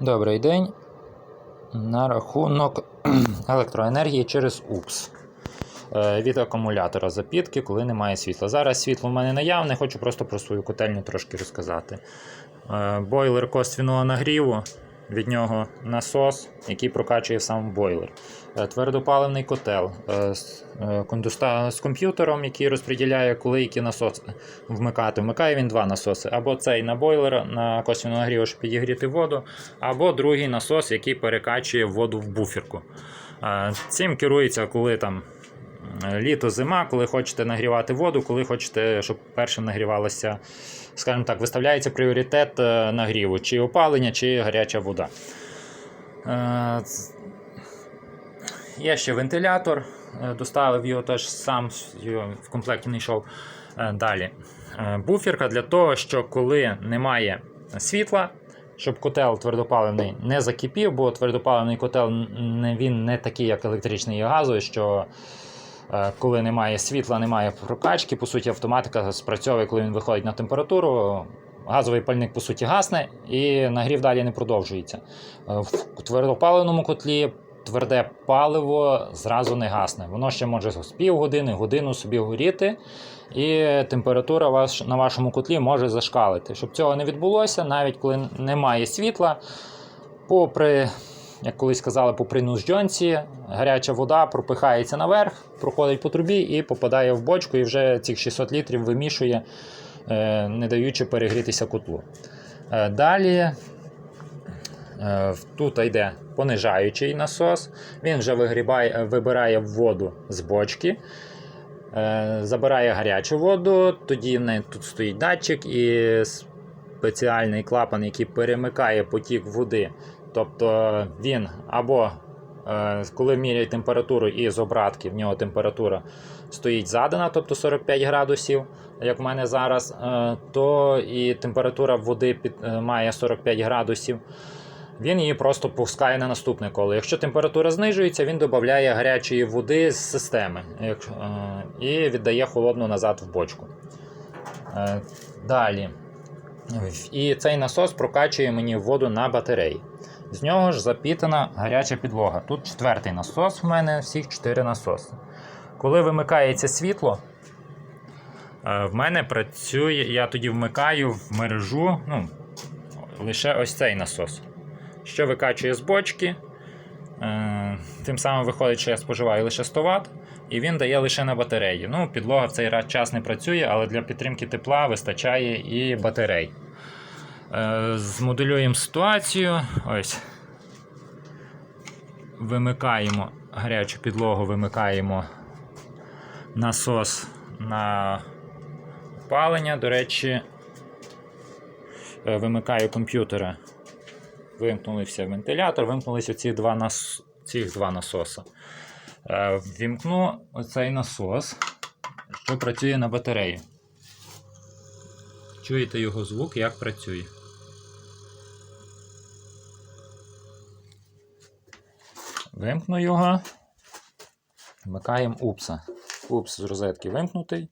Добрий день. На рахунок електроенергії через УПС Е, від акумулятора запітки, коли немає світла. Зараз світло в мене наявне, хочу просто про свою котельню трошки розказати. Е, Бойлер косвіного нагріву, від нього насос, який прокачує сам бойлер. Е, Твердопаливний котел е, з, е, з комп'ютером, який розподіляє, коли який насос вмикати. Вмикає він два насоси. Або цей на бойлер на косвіну нагріву, щоб підігріти воду, або другий насос, який перекачує воду в буферку. Цим керується, коли там літо, зима, коли хочете нагрівати воду, коли хочете, щоб першим нагрівалося, скажімо так, виставляється пріоритет е, нагріву, чи опалення, чи гаряча вода. Е, Є ще вентилятор, е, доставив його теж сам, в комплекті не йшов. Далі. Буферка для того, що коли немає світла, щоб котел твердопаливний не закипів, бо твердопаливний котел він не такий, як електричний і газовий, що коли немає світла, немає прокачки, по суті, автоматика спрацьовує, коли він виходить на температуру. Газовий пальник, по суті, гасне і нагрів далі не продовжується. Е, В твердопаливному котлі тверде паливо зразу не гасне. Воно ще може з півгодини, годину собі горіти, і температура на вашому котлі може зашкалити. Щоб цього не відбулося, навіть коли немає світла, попри, як колись казали, попри нуждьонці, гаряча вода пропихається наверх, проходить по трубі і попадає в бочку, і вже цих 600 літрів вимішує, е, не даючи перегрітися котлу. Е, Далі Е, Тут йде понижаючий насос. Він вже вигрібає, вибирає воду з бочки, забирає гарячу воду. Тоді в неї тут стоїть датчик і спеціальний клапан, який перемикає потік води. Тобто він або е, коли міряє температуру і з обратки, в нього температура стоїть задана, тобто 45 градусів, як в мене зараз, е, то і температура води під, е, має 45 градусів він її просто пускає на наступне коло. Якщо температура знижується, він додає гарячої води з системи і віддає холодну назад в бочку. Далі. І цей насос прокачує мені воду на батареї. З нього ж запітана гаряча підлога. Тут четвертий насос в мене, всіх чотири насоси. Коли вимикається світло, е, в мене працює, я тоді вмикаю в мережу ну, лише ось цей насос що викачує з бочки. Е, Тим самим виходить, що я споживаю лише 100 Вт, і він дає лише на батареї. Ну, підлога в цей час не працює, але для підтримки тепла вистачає і батарей. Е, Змоделюємо ситуацію. Ось. Вимикаємо гарячу підлогу, вимикаємо насос на опалення. До речі, е, вимикаю комп'ютера вимкнувся вентилятор, вимкнулися ці два нас... цих два насоси. Е, Вімкну оцей насос, що працює на батареї. Чуєте його звук, як працює. Вимкну його. Вмикаємо упса. Упс з розетки вимкнутий.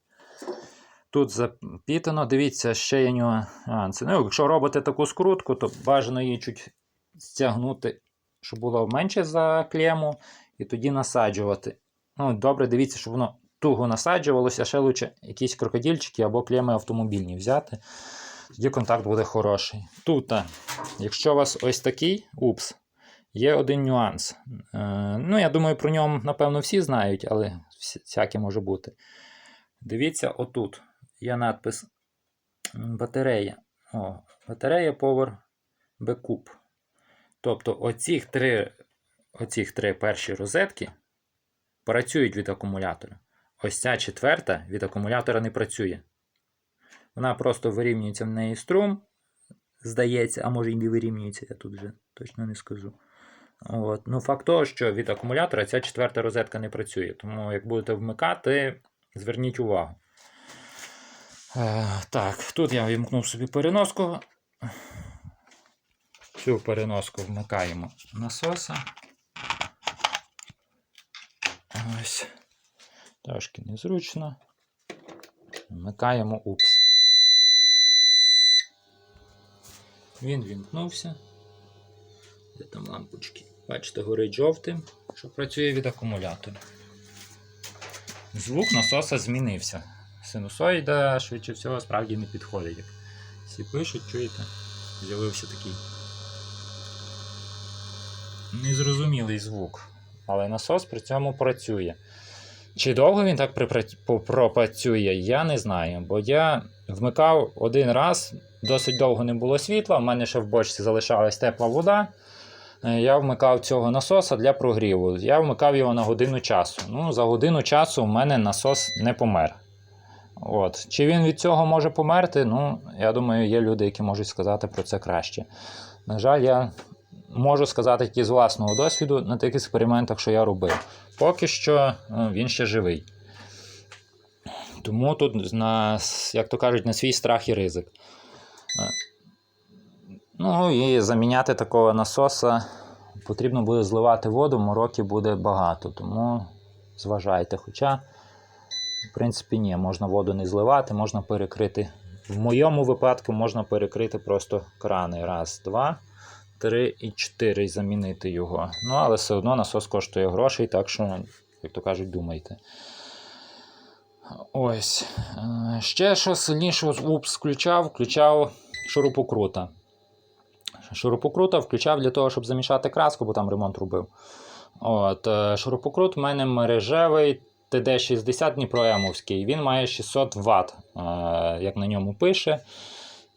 Тут запітано, дивіться, ще є нюанси. Ну, якщо робите таку скрутку, то бажано її чуть стягнути, щоб було менше за клему, і тоді насаджувати. Ну, Добре, дивіться, щоб воно туго насаджувалося, а ще лучше якісь крокодильчики або клеми автомобільні взяти. Тоді контакт буде хороший. Тут, якщо у вас ось такий упс, є один нюанс. Е, ну, Я думаю, про ньому, напевно, всі знають, але всяке може бути. Дивіться, отут є надпис батарея. О, батарея Power Backup. Тобто оці три, оці три перші розетки працюють від акумулятора. Ось ця четверта від акумулятора не працює. Вона просто вирівнюється в неї струм, здається, а може і не вирівнюється, я тут вже точно не скажу. От. Ну, факт того, що від акумулятора ця четверта розетка не працює. Тому, як будете вмикати, зверніть увагу. Е, так, тут я вімкнув собі переноску. Цю переноску вмикаємо насоса. Ось. Трошки незручно. Вмикаємо упс. Він вімкнувся. Де там лампочки? Бачите, горить жовтим, що працює від акумулятора. Звук насоса змінився. Синусоїда, швидше всього, справді не підходить. Всі пишуть, чуєте? З'явився такий незрозумілий звук. Але насос при цьому працює. Чи довго він так пропрацює, я не знаю. Бо я вмикав один раз, досить довго не було світла, в мене ще в бочці залишалась тепла вода. Е, Я вмикав цього насоса для прогріву. Я вмикав його на годину часу. Ну, за годину часу у мене насос не помер. От. Чи він від цього може померти? Ну, я думаю, є люди, які можуть сказати про це краще. На жаль, я можу сказати тільки з власного досвіду на тих експериментах, що я робив. Поки що е, він ще живий. Тому тут, на, як то кажуть, на свій страх і ризик. Ну і заміняти такого насоса потрібно буде зливати воду, мороки буде багато, тому зважайте. Хоча, в принципі, ні, можна воду не зливати, можна перекрити. В моєму випадку можна перекрити просто крани. Раз, два, три і чотири і замінити його. Ну, але все одно насос коштує грошей, так що, як то кажуть, думайте. Ось. Е, Ще що сильніше упс включав, включав шурупокрута. Шурупокрута включав для того, щоб замішати краску, бо там ремонт робив. От, е, шурупокрут в мене мережевий TD60 Дніпроемовський. Він має 600 Вт, е, як на ньому пише.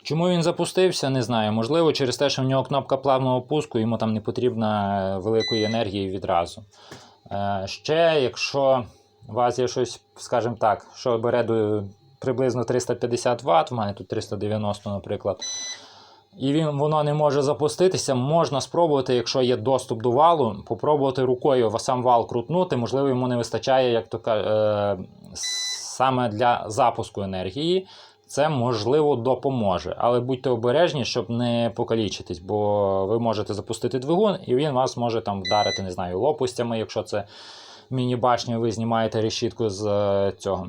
Чому він запустився, не знаю. Можливо, через те, що в нього кнопка плавного пуску, йому там не потрібно великої енергії відразу. Е, Ще, якщо у вас є щось, скажімо так, що бере приблизно 350 Вт, в мене тут 390, наприклад. І він, воно не може запуститися. Можна спробувати, якщо є доступ до валу, попробувати рукою сам вал крутнути. Можливо, йому не вистачає, як то е, саме для запуску енергії. Це можливо допоможе. Але будьте обережні, щоб не покалічитись, бо ви можете запустити двигун, і він вас може там вдарити, не знаю, лопастями, якщо це міні-башня, ви знімаєте решітку з е, цього,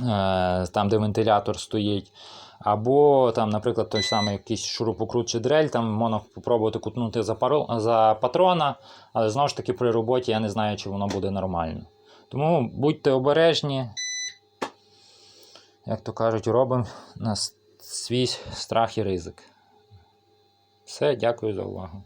е, там, де вентилятор стоїть. Або, там, наприклад, той самий якийсь шурупокрут чи дрель, там можна спробувати кутнути за, пару, за патрона, але знову ж таки при роботі я не знаю, чи воно буде нормально. Тому будьте обережні. Як то кажуть, робимо на свій страх і ризик. Все, дякую за увагу.